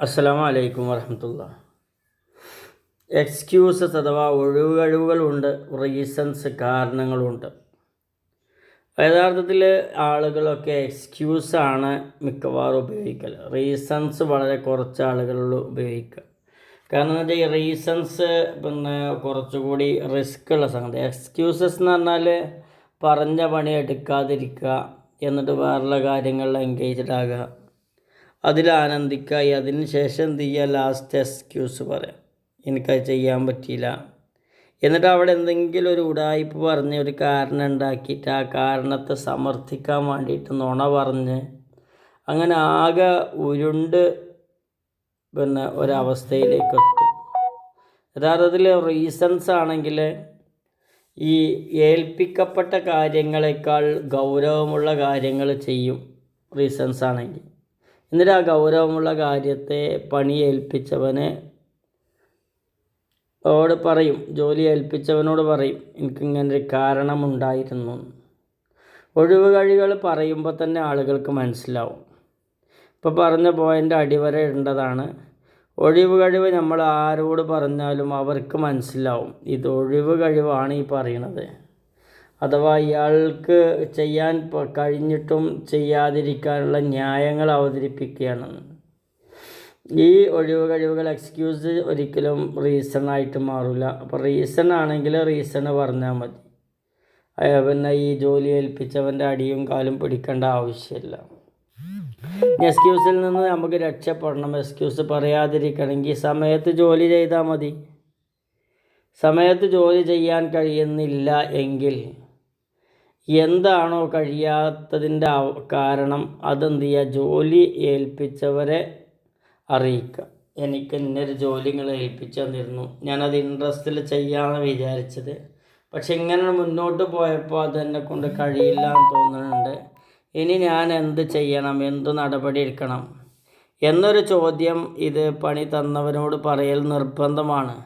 അസ്സലാമു വലൈക്കും വരഹമുല്ല എക്സ്ക്യൂസസ് അഥവാ ഒഴികഴിവുകളുണ്ട് റീസൺസ് കാരണങ്ങളുണ്ട്. യഥാർത്ഥത്തിൽ ആളുകളൊക്കെ എക്സ്ക്യൂസാണ് മിക്കവാറും ഉപയോഗിക്കൽ. റീസൺസ് വളരെ കുറച്ച് ആളുകളുള്ളൂ ഉപയോഗിക്കുക. കാരണം എന്ന് വെച്ചാൽ ഈ റീസൺസ് പിന്നെ കുറച്ചുകൂടി റിസ്ക് ഉള്ള സംഗതി. എക്സ്ക്യൂസസ് എന്ന് പറഞ്ഞാൽ പറഞ്ഞ പണി എടുക്കാതിരിക്കുക എന്നിട്ട് വേറെയുള്ള കാര്യങ്ങളിൽ എൻഗേജ്ഡ് ആകുക. അതിൽ ആനന്ദിക്കായി അതിന് ശേഷം എന്ത് ചെയ്യുക? ലാസ്റ്റ് എക്സ്ക്യൂസ് പറയാം. എനിക്കത് ചെയ്യാൻ പറ്റിയില്ല. എന്നിട്ട് അവിടെ എന്തെങ്കിലും ഒരു ഉടായ്പ പറഞ്ഞ് ഒരു കാരണം ഉണ്ടാക്കിയിട്ട് ആ കാരണത്തെ സമർത്ഥിക്കാൻ വേണ്ടിയിട്ട് നുണ പറഞ്ഞ് അങ്ങനെ ആകെ ഉരുണ്ട് പിന്നെ ഒരവസ്ഥയിലേക്ക് എത്തും. യഥാർത്ഥത്തിൽ റീസൺസ് ആണെങ്കിൽ ഈ ഏൽപ്പിക്കപ്പെട്ട കാര്യങ്ങളെക്കാൾ ഗൗരവമുള്ള കാര്യങ്ങൾ ചെയ്യും റീസൺസ് ആണെങ്കിൽ. എന്നിട്ട് ആ ഗൗരവമുള്ള കാര്യത്തെ പണി ഏൽപ്പിച്ചവനെ ഓട് പറയും ജോലി ഏൽപ്പിച്ചവനോട് പറയും എനിക്കിങ്ങനൊരു കാരണമുണ്ടായിരുന്നു. ഒഴിവ് കഴികൾ പറയുമ്പോൾ തന്നെ ആളുകൾക്ക് മനസ്സിലാവും. ഇപ്പോൾ പറഞ്ഞ പോയിന്റ് അടിവര ഇടേണ്ടതാണ്. ഒഴിവ് കഴിവ് നമ്മൾ ആരോട് പറഞ്ഞാലും അവർക്ക് മനസ്സിലാവും. ഇത് ഒഴിവ് കഴിവാണ് ഈ പറയണത് അഥവാ ഇയാൾക്ക് ചെയ്യാൻ കഴിഞ്ഞിട്ടും ചെയ്യാതിരിക്കാനുള്ള ന്യായങ്ങൾ അവതരിപ്പിക്കുകയാണ്. ഈ ഒഴിവ് കഴിവുകൾ എക്സ്ക്യൂസ് ഒരിക്കലും റീസൺ ആയിട്ട് മാറില്ല അപ്പോൾ റീസൺ ആണെങ്കിൽ റീസൺ പറഞ്ഞാൽ മതി. പിന്നെ ഈ ജോലി ഏൽപ്പിച്ചവന്റെ അടിയും കാലും പിടിക്കേണ്ട ആവശ്യമില്ല. എക്സ്ക്യൂസിൽ നിന്ന് നമുക്ക് രക്ഷപ്പെടണം. എക്സ്ക്യൂസ് പറയാതിരിക്കണമെങ്കിൽ സമയത്ത് ജോലി ചെയ്താൽ മതി. സമയത്ത് ജോലി ചെയ്യാൻ കഴിയുന്നില്ല എങ്കിൽ എന്താണോ കഴിയാത്തതിന്റെ കാരണം അതെന്ത് ചെയ്യുക? ജോലി ഏൽപ്പിച്ചവരെ അറിയിക്കുക. എനിക്ക് ഇന്നൊരു ജോലി നിങ്ങൾ ഏൽപ്പിച്ചു തന്നിരുന്നു. ഞാനത് ഇൻട്രസ്റ്റിൽ ചെയ്യാമെന്ന് വിചാരിച്ചത്. പക്ഷെ ഇങ്ങനെ മുന്നോട്ട് പോയപ്പോൾ അതെന്നെ കൊണ്ട് കഴിയില്ല എന്ന് തോന്നുന്നുണ്ട്. ഇനി ഞാൻ എന്ത് ചെയ്യണം? എന്ത് നടപടി എടുക്കണം? എന്നൊരു ചോദ്യം ഇത് പണി തന്നവനോട് പറയൽ നിർബന്ധമാണ്.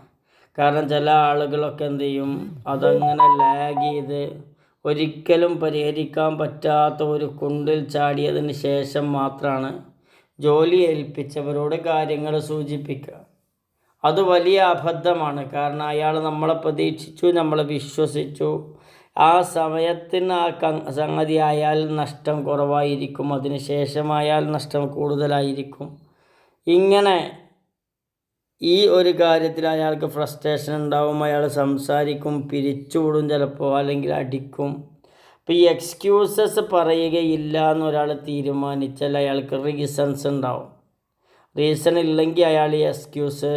കാരണം ചില ആളുകളൊക്കെ എന്ത് ചെയ്യും? അതങ്ങനെ ലാഗ് ചെയ്ത് ഒരിക്കലും പരിഹരിക്കാൻ പറ്റാത്ത ഒരു കുണ്ടിൽ ചാടിയതിന് ശേഷം മാത്രമാണ് ജോലി ഏൽപ്പിച്ചവരോട് കാര്യങ്ങൾ സൂചിപ്പിക്കുക. അത് വലിയ അബദ്ധമാണ്. കാരണം അയാൾ നമ്മളെ പ്രതീക്ഷിച്ചു നമ്മളെ വിശ്വസിച്ചു. ആ സമയത്തിന് ആ സംഗതി ആയാൽ നഷ്ടം കുറവായിരിക്കും. അതിന് ശേഷമായാൽ നഷ്ടം കൂടുതലായിരിക്കും. ഇങ്ങനെ ഈ ഒരു കാര്യത്തിൽ അയാൾക്ക് ഫ്രസ്ട്രേഷൻ ഉണ്ടാവും. അയാൾ സംസാരിക്കും പിരിച്ചുവിടും ചിലപ്പോൾ അല്ലെങ്കിൽ അടിക്കും. അപ്പോൾ ഈ എക്സ്ക്യൂസസ് പറയുകയില്ല എന്നൊരാൾ തീരുമാനിച്ചാൽ അയാൾക്ക് റീസൺസ് ഉണ്ടാവും. റീസൺ ഇല്ലെങ്കിൽ അയാൾ ഈ എക്സ്ക്യൂസ്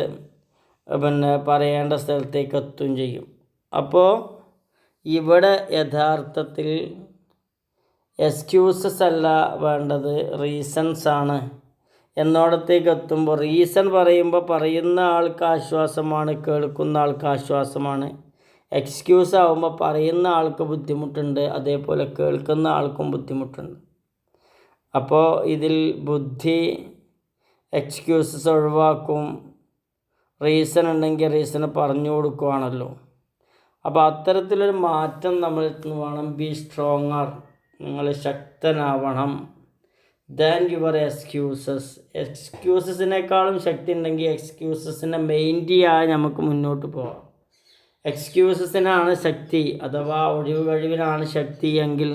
പിന്നെ പറയേണ്ട സ്ഥലത്തേക്ക് എത്തും ചെയ്യും. അപ്പോൾ ഇവിടെ യഥാർത്ഥത്തിൽ എക്സ്ക്യൂസസ് അല്ല വേണ്ടത് റീസൺസ് ആണ്. എന്നോടത്തേക്ക് എത്തുമ്പോൾ റീസൺ പറയുമ്പോൾ പറയുന്ന ആൾക്ക് ആശ്വാസമാണ് കേൾക്കുന്ന ആൾക്ക് ആശ്വാസമാണ് എക്സ്ക്യൂസ് ആവുമ്പോൾ പറയുന്ന ആൾക്ക് ബുദ്ധിമുട്ടുണ്ട് അതേപോലെ കേൾക്കുന്ന ആൾക്കും ബുദ്ധിമുട്ടുണ്ട്. അപ്പോൾ ഇതിൽ ബുദ്ധി എക്സ്ക്യൂസസ് ഒഴിവാക്കും റീസൺ ഉണ്ടെങ്കിൽ റീസൺ പറഞ്ഞു കൊടുക്കുവാണല്ലോ. അപ്പോൾ അത്തരത്തിലൊരു മാറ്റം നമ്മൾ വേണം ബി സ്ട്രോങ്ങർ നിങ്ങൾ ശക്തനാവണം. ദാൻ യുവർ എക്സ്ക്യൂസസ് എക്സ്ക്യൂസസിനേക്കാളും ശക്തി ഉണ്ടെങ്കിൽ എക്സ്ക്യൂസസിനെ മെയിന്റെയ്യാൻ നമുക്ക് മുന്നോട്ട് പോകാം. എക്സ്ക്യൂസസിനാണ് ശക്തി അഥവാ ഒഴിവ് കഴിവിനാണ് ശക്തി എങ്കിൽ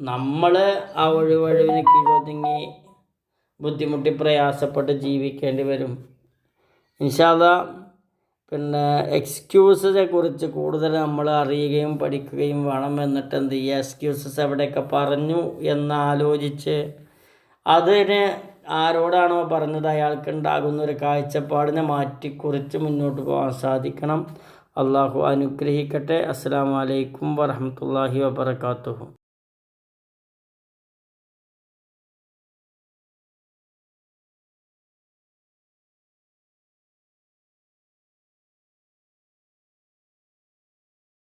നമ്മൾ ആ ഒഴിവ് കഴിവിന് കീഴൊതുങ്ങി ബുദ്ധിമുട്ടി പ്രയാസപ്പെട്ട് ജീവിക്കേണ്ടി വരും. ഇൻഷാല്ല പിന്നെ എക്സ്ക്യൂസസെ കുറിച്ച് കൂടുതൽ നമ്മൾ അറിയുകയും പഠിക്കുകയും വേണം എന്നിട്ട് എന്ത് ചെയ്യുക? എക്സ്ക്യൂസസ് എവിടെയൊക്കെ പറഞ്ഞു എന്നാലോചിച്ച് അതിന് ആരോടാണോ പറഞ്ഞത്? അയാൾക്ക് ഉണ്ടാകുന്ന ഒരു കാഴ്ചപ്പാടിനെ മാറ്റി കുറിച്ച് മുന്നോട്ട് പോകാൻ സാധിക്കണം. അള്ളാഹു അനുഗ്രഹിക്കട്ടെ. അസ്സാം വലൈക്കും വറഹമത്തല്ലാഹി വാബർക്കാത്തു